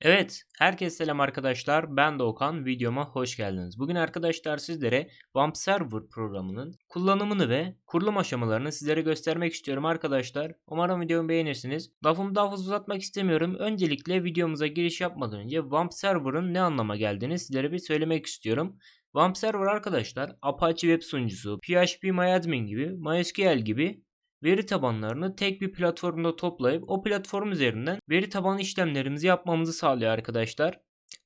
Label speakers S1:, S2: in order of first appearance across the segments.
S1: Evet, herkese selam arkadaşlar. Ben Doğukan. Videoma hoş geldiniz. Bugün arkadaşlar sizlere WAMP Server programının kullanımını ve kurulum aşamalarını sizlere göstermek istiyorum arkadaşlar. Umarım videomu beğenirsiniz. Lafımı daha fazla uzatmak istemiyorum. Öncelikle videomuza giriş yapmadan önce WAMP Server'ın ne anlama geldiğini sizlere bir söylemek istiyorum. WAMP Server arkadaşlar Apache Web sunucusu, PHP gibi, MySQL gibi veri tabanlarını tek bir platformda toplayıp o platform üzerinden veri tabanı işlemlerimizi yapmamızı sağlıyor arkadaşlar.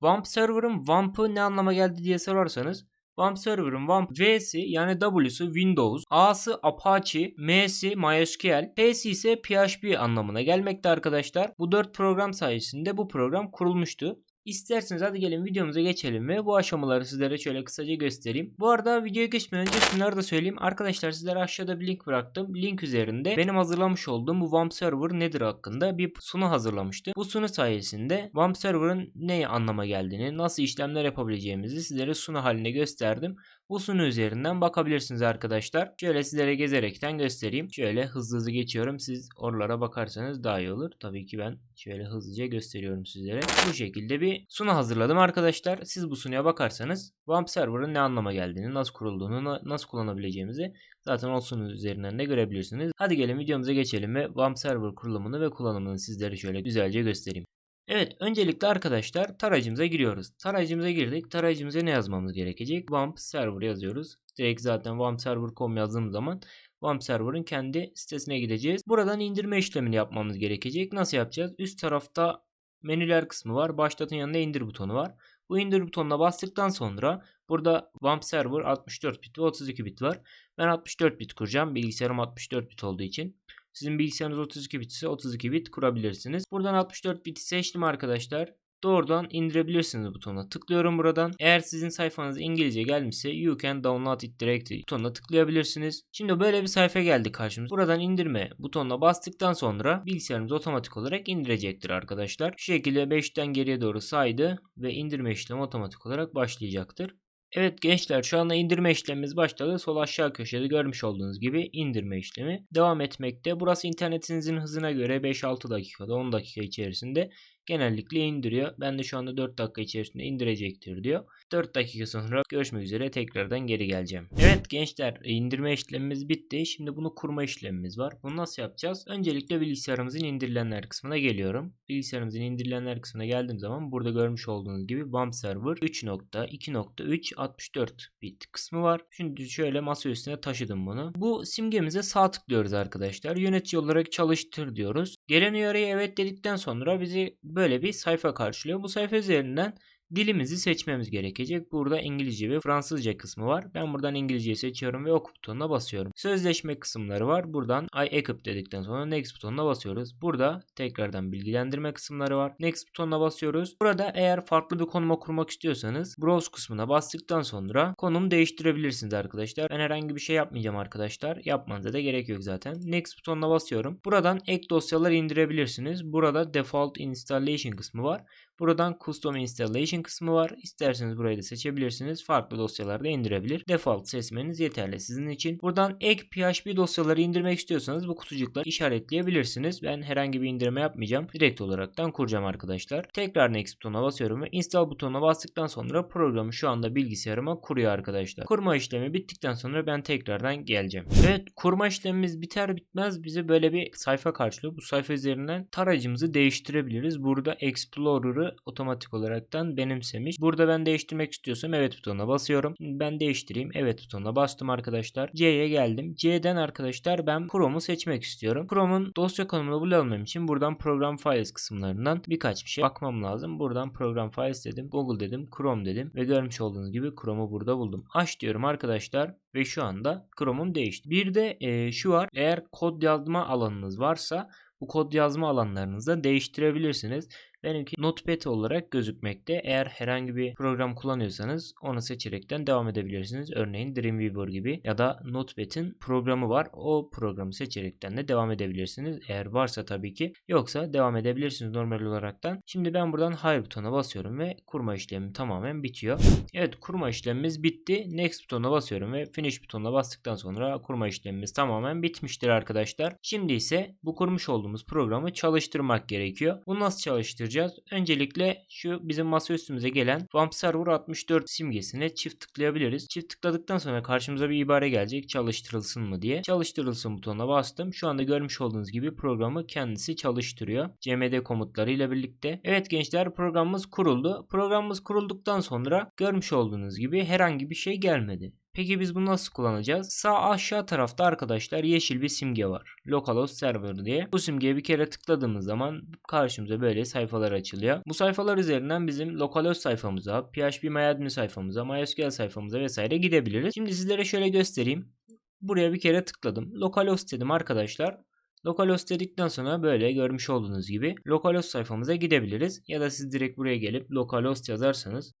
S1: WAMP server'ın WAMP'ı ne anlama geldi diye sorarsanız WAMP server'ın WAMP V'si yani W'su Windows, A'sı Apache, M'si MySQL, P'si ise PHP anlamına gelmekte arkadaşlar. Bu 4 program sayesinde bu program kurulmuştu. İsterseniz hadi gelin videomuza geçelim ve bu aşamaları sizlere şöyle kısaca göstereyim. Bu arada videoya geçmeden önce şunları da söyleyeyim. Arkadaşlar sizlere aşağıda bir link bıraktım. Link üzerinde benim hazırlamış olduğum bu WAMP server nedir hakkında bir sunu hazırlamıştım. Bu sunu sayesinde WAMP server'ın ne anlama geldiğini, nasıl işlemler yapabileceğimizi sizlere sunu haline gösterdim. Bu sunu üzerinden bakabilirsiniz arkadaşlar. Şöyle sizlere gezerekten göstereyim. Şöyle hızlı hızlı geçiyorum. Siz oralara bakarsanız daha iyi olur. Tabii ki ben şöyle hızlıca gösteriyorum sizlere. Bu şekilde bir sunu hazırladım arkadaşlar. Siz bu sunuya bakarsanız WAMP server'ın ne anlama geldiğini, nasıl kurulduğunu, nasıl kullanabileceğimizi zaten o sunu üzerinden de görebilirsiniz. Hadi gelin videomuza geçelim ve WAMP server kurulumunu ve kullanımını sizlere şöyle güzelce göstereyim. Evet öncelikle arkadaşlar tarayıcımıza giriyoruz. Tarayıcımıza girdik. Tarayıcımıza ne yazmamız gerekecek? WAMP server yazıyoruz. Direkt zaten wampserver.com yazdığım zaman WAMP server'ın kendi sitesine gideceğiz. Buradan indirme işlemini yapmamız gerekecek. Nasıl yapacağız? Üst tarafta menüler kısmı var. Başlatın yanında indir butonu var. Bu indir butonuna bastıktan sonra burada WAMP server 64 bit ve 32 bit var. Ben 64 bit kuracağım. Bilgisayarım 64 bit olduğu için. Sizin bilgisayarınız 32 bit ise 32 bit kurabilirsiniz. Buradan 64 biti seçtim arkadaşlar. Doğrudan indirebilirsiniz butonuna. Tıklıyorum buradan. Eğer sizin sayfanız İngilizce gelmişse You can download it directly butonuna tıklayabilirsiniz. Şimdi böyle bir sayfa geldi karşımıza. Buradan indirme butonuna bastıktan sonra bilgisayarımız otomatik olarak indirecektir arkadaşlar. Şu şekilde 5'ten geriye doğru saydı ve indirme işlemi otomatik olarak başlayacaktır. Evet gençler şu anda indirme işlemimiz başladı. Sol aşağı köşede görmüş olduğunuz gibi indirme işlemi devam etmekte. Burası internetinizin hızına göre 5-6 dakikada 10 dakika içerisinde genellikle indiriyor. Ben de şu anda 4 dakika içerisinde indirecektir diyor. 4 dakika sonra görüşmek üzere tekrardan geri geleceğim. Evet gençler indirme işlemimiz bitti. Şimdi bunu kurma işlemimiz var. Bunu nasıl yapacağız? Öncelikle bilgisayarımızın indirilenler kısmına geliyorum. Bilgisayarımızın indirilenler kısmına geldiğim zaman burada görmüş olduğunuz gibi WAMP server 3.2.3 64 bit kısmı var. Şimdi şöyle masa üstüne taşıdım bunu. Bu simgemize sağ tıklıyoruz arkadaşlar. Yönetici olarak çalıştır diyoruz. Gelen uyarıya evet dedikten sonra bizi böyle bir sayfa karşılıyor. Bu sayfa üzerinden dilimizi seçmemiz gerekecek. Burada İngilizce ve Fransızca kısmı var. Ben buradan İngilizceyi seçiyorum ve oku butonuna basıyorum. Sözleşme kısımları var. Buradan I equip dedikten sonra next butonuna basıyoruz. Burada tekrardan bilgilendirme kısımları var. Next butonuna basıyoruz. Burada eğer farklı bir konuma kurmak istiyorsanız browse kısmına bastıktan sonra konum değiştirebilirsiniz arkadaşlar. Ben herhangi bir şey yapmayacağım arkadaşlar. Yapmanıza da gerek yok zaten. Next butonuna basıyorum. Buradan ek dosyalar indirebilirsiniz. Burada default installation kısmı var. Buradan Custom Installation kısmı var. İsterseniz burayı da seçebilirsiniz. Farklı dosyalarda indirebilir. Default seçmeniz yeterli sizin için. Buradan ek PHP dosyaları indirmek istiyorsanız bu kutucukları işaretleyebilirsiniz. Ben herhangi bir indirme yapmayacağım. Direkt olaraktan kuracağım arkadaşlar. Tekrar Next butonuna basıyorum ve Install butonuna bastıktan sonra programı şu anda bilgisayarıma kuruyor arkadaşlar. Kurma işlemi bittikten sonra ben tekrardan geleceğim. Evet kurma işlemimiz biter bitmez bize böyle bir sayfa karşılıyor. Bu sayfa üzerinden tarayıcımızı değiştirebiliriz. Burada Explorer'ı otomatik olaraktan benimsemiş. Burada ben değiştirmek istiyorsam evet butonuna basıyorum. ben değiştireyim. Evet butonuna bastım arkadaşlar. C'ye geldim. C'den arkadaşlar ben Chrome'u seçmek istiyorum. Chrome'un dosya konumunu bulabilmem için buradan program files kısımlarından birkaç bir şey bakmam lazım. Buradan program files dedim. Google dedim. Chrome dedim. Ve görmüş olduğunuz gibi Chrome'u burada buldum. Aç diyorum arkadaşlar. Ve şu anda Chrome'um değişti. Bir de e, şu var. Eğer kod yazma alanınız varsa bu kod yazma alanlarınızda değiştirebilirsiniz. Benimki Notepad olarak gözükmekte. Eğer herhangi bir program kullanıyorsanız onu seçerekten devam edebilirsiniz. Örneğin Dreamweaver gibi ya da Notepad'in programı var. O programı seçerekten de devam edebilirsiniz. Eğer varsa tabii ki. Yoksa devam edebilirsiniz normal olaraktan. Şimdi ben buradan Hire butona basıyorum ve kurma işlemi tamamen bitiyor. Evet kurma işlemimiz bitti. Next butona basıyorum ve Finish butonuna bastıktan sonra kurma işlemimiz tamamen bitmiştir arkadaşlar. Şimdi ise bu kurmuş olduğumuz programı çalıştırmak gerekiyor. Bunu nasıl çalıştıracağız? Çalıştıracağız. Öncelikle şu bizim masa üstümüze gelen WAMP Server 64 simgesine çift tıklayabiliriz. Çift tıkladıktan sonra karşımıza bir ibare gelecek çalıştırılsın mı diye. Çalıştırılsın butonuna bastım. Şu anda görmüş olduğunuz gibi programı kendisi çalıştırıyor. CMD komutları ile birlikte. Evet gençler programımız kuruldu. Programımız kurulduktan sonra görmüş olduğunuz gibi herhangi bir şey gelmedi. Peki biz bunu nasıl kullanacağız? Sağ aşağı tarafta arkadaşlar yeşil bir simge var. Localhost Server diye. Bu simgeye bir kere tıkladığımız zaman karşımıza böyle sayfalar açılıyor. Bu sayfalar üzerinden bizim localhost sayfamıza, phpMyAdmin sayfamıza, MySQL sayfamıza vesaire gidebiliriz. Şimdi sizlere şöyle göstereyim. Buraya bir kere tıkladım. Localhost dedim arkadaşlar. Localhost dedikten sonra böyle görmüş olduğunuz gibi localhost sayfamıza gidebiliriz. Ya da siz direkt buraya gelip localhost yazarsanız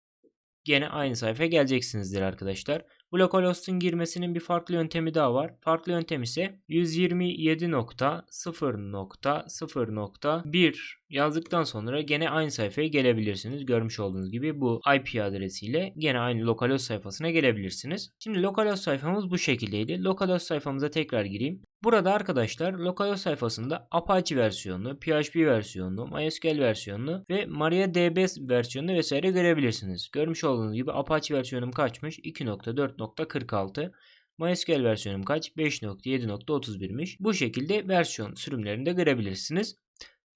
S1: gene aynı sayfaya geleceksinizdir arkadaşlar. Bu localhost'un girmesinin bir farklı yöntemi daha var. Farklı yöntem ise 127.0.0.1 yazdıktan sonra gene aynı sayfaya gelebilirsiniz. Görmüş olduğunuz gibi bu IP adresiyle gene aynı localhost sayfasına gelebilirsiniz. Şimdi localhost sayfamız bu şekildeydi. Localhost sayfamıza tekrar gireyim. Burada arkadaşlar localhost sayfasında Apache versiyonlu, PHP versiyonlu, MySQL versiyonlu ve MariaDB versiyonlu vesaire görebilirsiniz. Görmüş olduğunuz gibi Apache versiyonum kaçmış? 2.4.46 MySQL versiyonum kaç? 5.7.31'miş. Bu şekilde versiyon sürümlerinde görebilirsiniz.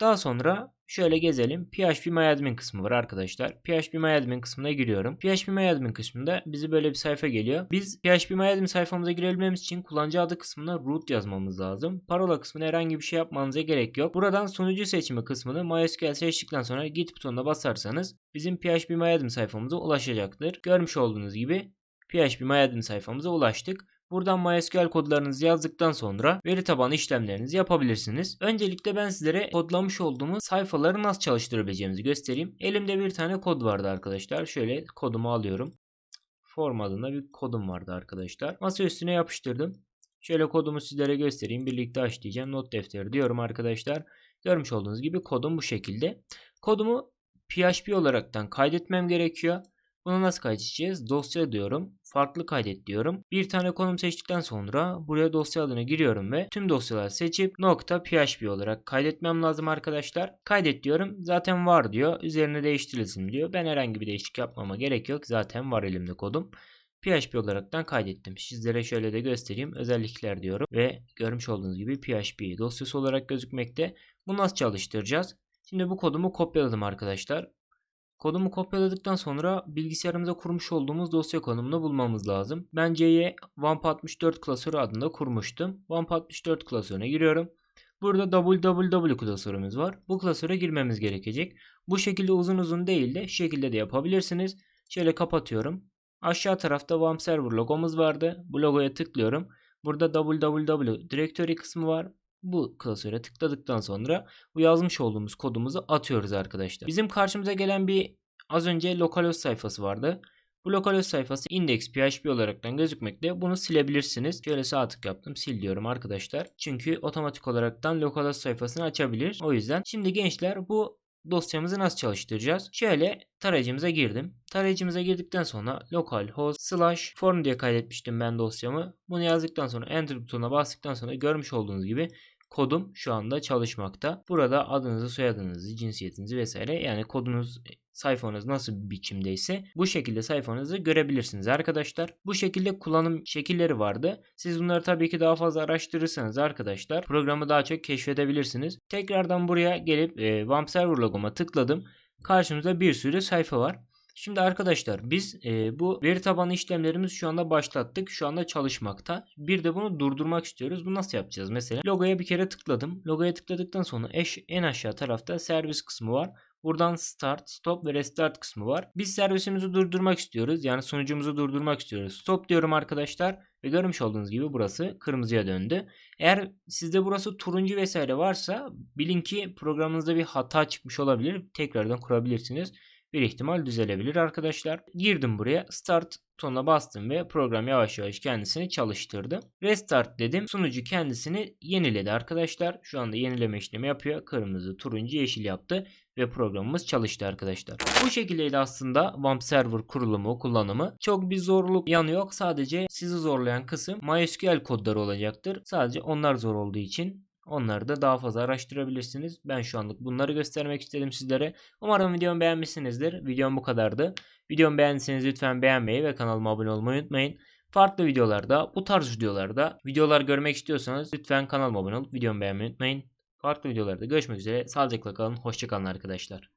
S1: Daha sonra şöyle gezelim. PHPMyAdmin kısmı var arkadaşlar. PHPMyAdmin kısmına giriyorum. PHPMyAdmin kısmında bizi böyle bir sayfa geliyor. Biz PHPMyAdmin sayfamıza girebilmemiz için kullanıcı adı kısmına root yazmamız lazım. Parola kısmına herhangi bir şey yapmanıza gerek yok. Buradan sunucu seçimi kısmını MySQL seçtikten sonra git butonuna basarsanız bizim PHPMyAdmin sayfamıza ulaşacaktır. Görmüş olduğunuz gibi PHPMyAdmin sayfamıza ulaştık. Buradan MySQL kodlarınızı yazdıktan sonra veri tabanı işlemlerinizi yapabilirsiniz. Öncelikle ben sizlere kodlamış olduğumuz sayfaları nasıl çalıştırabileceğimizi göstereyim. Elimde bir tane kod vardı arkadaşlar. Şöyle kodumu alıyorum. Form adında bir kodum vardı arkadaşlar. Masa üstüne yapıştırdım. Şöyle kodumu sizlere göstereyim. Birlikte açlayacağım. Not defteri diyorum arkadaşlar. Görmüş olduğunuz gibi kodum bu şekilde. Kodumu PHP olaraktan kaydetmem gerekiyor. Bunu nasıl kaydedeceğiz? Dosya diyorum. Farklı kaydet diyorum. Bir tane konum seçtikten sonra buraya dosya adını giriyorum ve tüm dosyaları seçip .php olarak kaydetmem lazım arkadaşlar. Kaydet diyorum. Zaten var diyor. Üzerine değiştirilsin diyor. Ben herhangi bir değişiklik yapmama gerek yok. Zaten var elimde kodum. PHP olaraktan kaydettim. Sizlere şöyle de göstereyim. Özellikler diyorum ve görmüş olduğunuz gibi PHP dosyası olarak gözükmekte. Bunu nasıl çalıştıracağız? Şimdi bu kodumu kopyaladım arkadaşlar. Kodumu kopyaladıktan sonra bilgisayarımıza kurmuş olduğumuz dosya konumunu bulmamız lazım. Ben C'ye WAMP64 klasörü adında kurmuştum. WAMP64 klasörüne giriyorum. Burada www klasörümüz var. Bu klasöre girmemiz gerekecek. Bu şekilde uzun uzun değil de şu şekilde de yapabilirsiniz. Şöyle kapatıyorum. Aşağı tarafta WAMP server logomuz vardı. Bu logoya tıklıyorum. Burada www directory kısmı var bu klasöre tıkladıktan sonra bu yazmış olduğumuz kodumuzu atıyoruz arkadaşlar. Bizim karşımıza gelen bir az önce localhost sayfası vardı. Bu localhost sayfası index.php olaraktan gözükmekte. Bunu silebilirsiniz. Şöyle sağ tık yaptım. Sil diyorum arkadaşlar. Çünkü otomatik olaraktan localhost sayfasını açabilir. O yüzden şimdi gençler bu dosyamızı nasıl çalıştıracağız? Şöyle tarayıcımıza girdim. Tarayıcımıza girdikten sonra localhost slash form diye kaydetmiştim ben dosyamı. Bunu yazdıktan sonra enter butonuna bastıktan sonra görmüş olduğunuz gibi kodum şu anda çalışmakta. Burada adınızı, soyadınızı, cinsiyetinizi vesaire yani kodunuz sayfanız nasıl bir biçimdeyse bu şekilde sayfanızı görebilirsiniz arkadaşlar. Bu şekilde kullanım şekilleri vardı. Siz bunları tabii ki daha fazla araştırırsanız arkadaşlar programı daha çok keşfedebilirsiniz. Tekrardan buraya gelip e, WAMP server logoma tıkladım. Karşımızda bir sürü sayfa var. Şimdi arkadaşlar biz e, bu veri tabanı işlemlerimizi şu anda başlattık. Şu anda çalışmakta. Bir de bunu durdurmak istiyoruz. Bu nasıl yapacağız? Mesela logoya bir kere tıkladım. Logoya tıkladıktan sonra eş, en aşağı tarafta servis kısmı var. Buradan start, stop ve restart kısmı var. Biz servisimizi durdurmak istiyoruz. Yani sunucumuzu durdurmak istiyoruz. Stop diyorum arkadaşlar. Ve görmüş olduğunuz gibi burası kırmızıya döndü. Eğer sizde burası turuncu vesaire varsa bilin ki programınızda bir hata çıkmış olabilir. Tekrardan kurabilirsiniz bir ihtimal düzelebilir arkadaşlar. Girdim buraya. Start butonuna bastım ve program yavaş yavaş kendisini çalıştırdı. Restart dedim. Sunucu kendisini yeniledi arkadaşlar. Şu anda yenileme işlemi yapıyor. Kırmızı, turuncu, yeşil yaptı ve programımız çalıştı arkadaşlar. Bu şekildeydi aslında WAMP server kurulumu, kullanımı. Çok bir zorluk yanı yok. Sadece sizi zorlayan kısım MySQL kodları olacaktır. Sadece onlar zor olduğu için Onları da daha fazla araştırabilirsiniz. Ben şu anlık bunları göstermek istedim sizlere. Umarım videomu beğenmişsinizdir. Videom bu kadardı. Videomu beğendiyseniz lütfen beğenmeyi ve kanalıma abone olmayı unutmayın. Farklı videolarda, bu tarz videolarda videolar görmek istiyorsanız lütfen kanalıma abone olup videomu beğenmeyi unutmayın. Farklı videolarda görüşmek üzere. Sağlıcakla kalın. Hoşçakalın arkadaşlar.